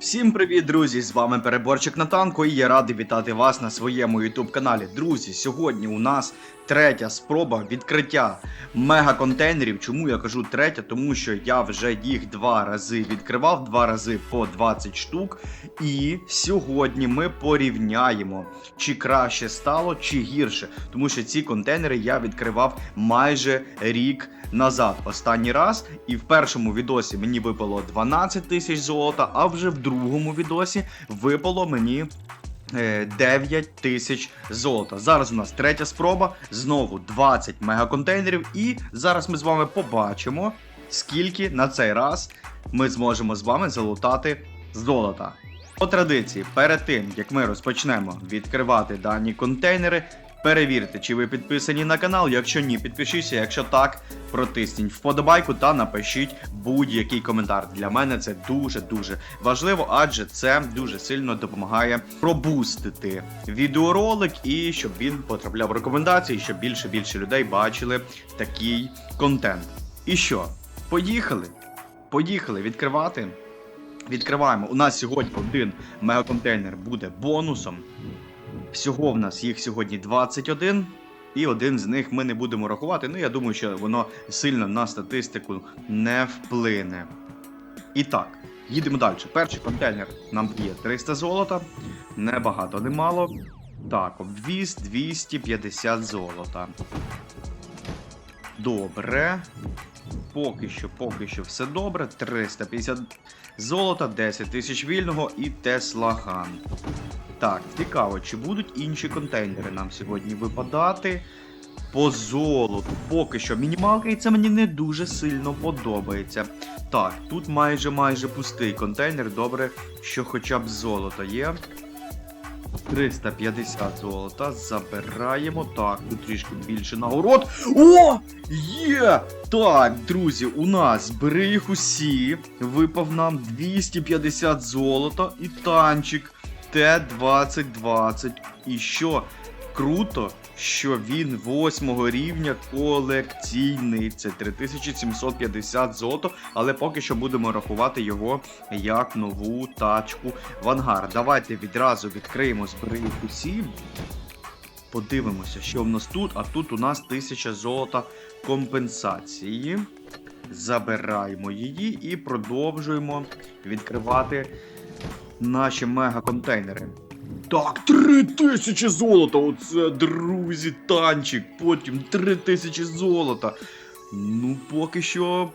Всім привіт, друзі! З вами Переборчик на танку і я радий вітати вас на своєму YouTube каналі. Друзі, сьогодні у нас третя спроба відкриття мега-контейнерів. Чому я кажу третя? Тому що я вже їх два рази відкривав, два рази по 20 штук. І сьогодні ми порівняємо, чи краще стало, чи гірше. Тому що ці контейнери я відкривав майже рік назад. Останній раз. І в першому відосі мені випало 12 тисяч золота, а вже в другому відосі випало мені. е, 9 тисяч золота. Зараз у нас третя спроба. Знову 20 мегаконтейнерів. І зараз ми з вами побачимо, скільки на цей раз ми зможемо з вами залутати золота. По традиції, перед тим як ми розпочнемо відкривати дані контейнери, перевірте, чи ви підписані на канал. Якщо ні, підпишіться. Якщо так, протисніть вподобайку та напишіть будь-який коментар. Для мене це дуже дуже важливо, адже це дуже сильно допомагає пробустити відеоролик і щоб він потрапляв рекомендації, щоб більше більше людей бачили такий контент. І що? Поїхали? Поїхали відкривати. Відкриваємо. У нас сьогодні один мегаконтейнер буде бонусом. Всього в нас їх сьогодні 21, і один з них ми не будемо рахувати. Ну, я думаю, що воно сильно на статистику не вплине. І так, їдемо далі. Перший контейнер нам дає 300 золота. Небагато, немало. Так, обвіз 250 золота. Добре. Поки що, поки що все добре. 350 золота, 10 тисяч вільного і Тесла Ган. Так, цікаво, чи будуть інші контейнери нам сьогодні випадати по золоту. Поки що мінімалка, і це мені не дуже сильно подобається. Так, тут майже майже пустий контейнер. Добре, що хоча б золото є. 350 золота. Забираємо. Так, тут трішки більше нагород. О! Є! Так, друзі, у нас бери їх усі. Випав нам 250 золота і танчик Т-2020. І що? Круто, що він 8 рівня колекційний. Це 3750 золото, але поки що будемо рахувати його як нову тачку в ангар. Давайте відразу відкриємо збери їх усі. Подивимося, що в нас тут. А тут у нас 1000 золота компенсації. Забираємо її і продовжуємо відкривати наші мега-контейнери. Так, 3000 золота! Оце, друзі, танчик. Потім 3000 золота. Ну, поки що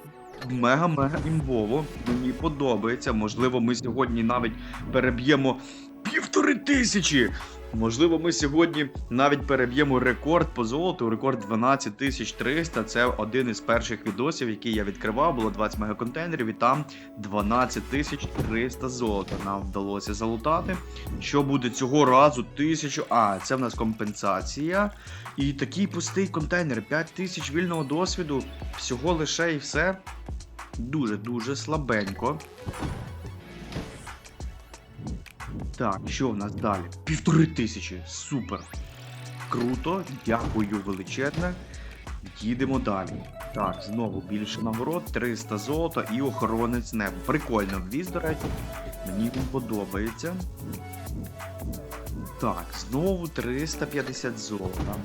мега-мега імбово. Мені подобається. Можливо, ми сьогодні навіть переб'ємо півтори тисячі. Можливо, ми сьогодні навіть переб'ємо рекорд по золоту, рекорд 12300. Це один із перших відосів, який я відкривав. Було 20 мегаконтейнерів, і там 12300 золота. Нам вдалося залутати. Що буде цього разу? Тисячу. А, це в нас компенсація. І такий пустий контейнер. 5000 вільного досвіду. Всього лише і все. Дуже-дуже слабенько. Так, що в нас далі? Півтори тисячі. Супер. Круто, дякую величезне. Їдемо далі. Так, знову більше нагород, 300 золота і охоронець неба. Прикольно вліз, до речі. Мені він подобається. Так, знову 350 золота.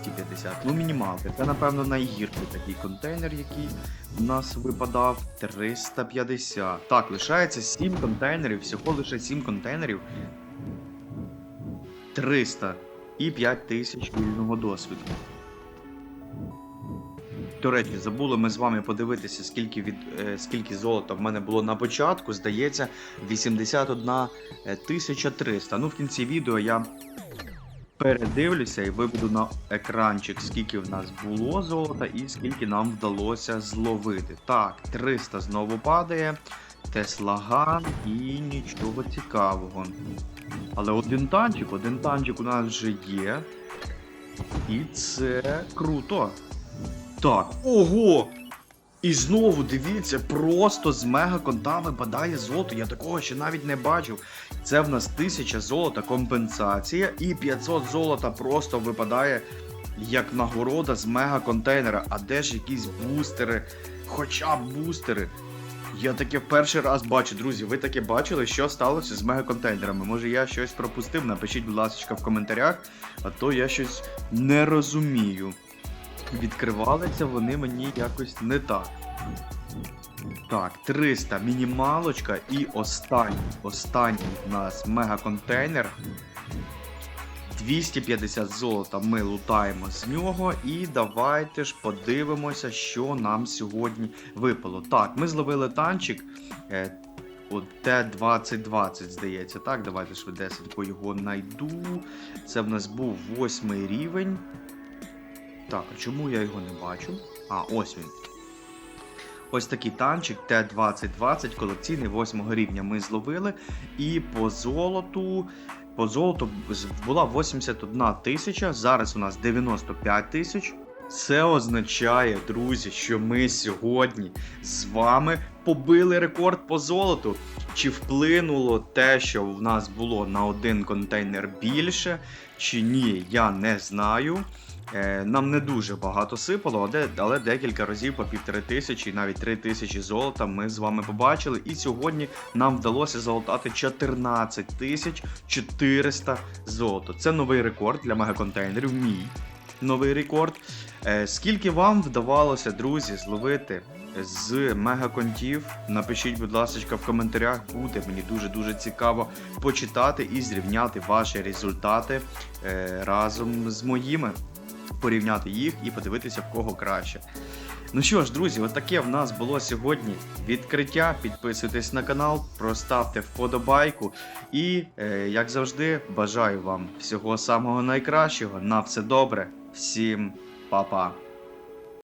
250. Ну, мінімалка. Це, напевно, найгірший такий контейнер, який в нас випадав 350. Так, лишається 7 контейнерів, всього лише 7 контейнерів. 300 і 5000 вільного досвіду. До речі, забули ми з вами подивитися, скільки від е, скільки золота в мене було на початку. Здається, 81 300. Ну, в кінці відео я передивлюся і виведу на екранчик, скільки в нас було золота і скільки нам вдалося зловити. Так, 300 знову падає. Теслаган і нічого цікавого. Але один танчик, один танчик у нас вже є. І це круто. Так, ого! І знову дивіться, просто з мегаконта випадає золото. Я такого ще навіть не бачив. Це в нас 1000 золота компенсація, і 500 золота просто випадає як нагорода з мегаконтейнера. А де ж якісь бустери хоча б бустери. Я таке в перший раз бачу, друзі. Ви таке бачили, що сталося з мегаконтейнерами? Може я щось пропустив? Напишіть, будь ласка, в коментарях, а то я щось не розумію. Відкривалися вони мені якось не так. Так, 300 мінімалочка і останній. Останній у нас мегаконтейнер. 250 золота ми лутаємо з нього. І давайте ж подивимося, що нам сьогодні випало. Так, ми зловили танчик. Е, от Т-2020, здається. Так, давайте швидесенько його знайду. Це в нас був восьмий рівень. Так, а чому я його не бачу? А, ось він. Ось такий танчик Т-2020, колекційний 8 рівня ми зловили. І по золоту. По золоту була 81 тисяча, зараз у нас 95 тисяч. Це означає, друзі, що ми сьогодні з вами побили рекорд по золоту. Чи вплинуло те, що в нас було на один контейнер більше, чи ні, я не знаю. Е, Нам не дуже багато сипало, але, декілька разів по півтори тисячі, навіть три тисячі золота ми з вами побачили. І сьогодні нам вдалося залутати 14 тисяч 400 золота. Це новий рекорд для мегаконтейнерів. Мій новий рекорд. Е, Скільки вам вдавалося, друзі, зловити з мегаконтів? Напишіть, будь ласка, в коментарях. Буде мені дуже дуже цікаво почитати і зрівняти ваші результати е, разом з моїми порівняти їх і подивитися в кого краще. Ну що ж, друзі, отаке в нас було сьогодні відкриття. Підписуйтесь на канал, проставте вподобайку. І, е, як завжди, бажаю вам всього самого найкращого. На все добре. Всім па-па.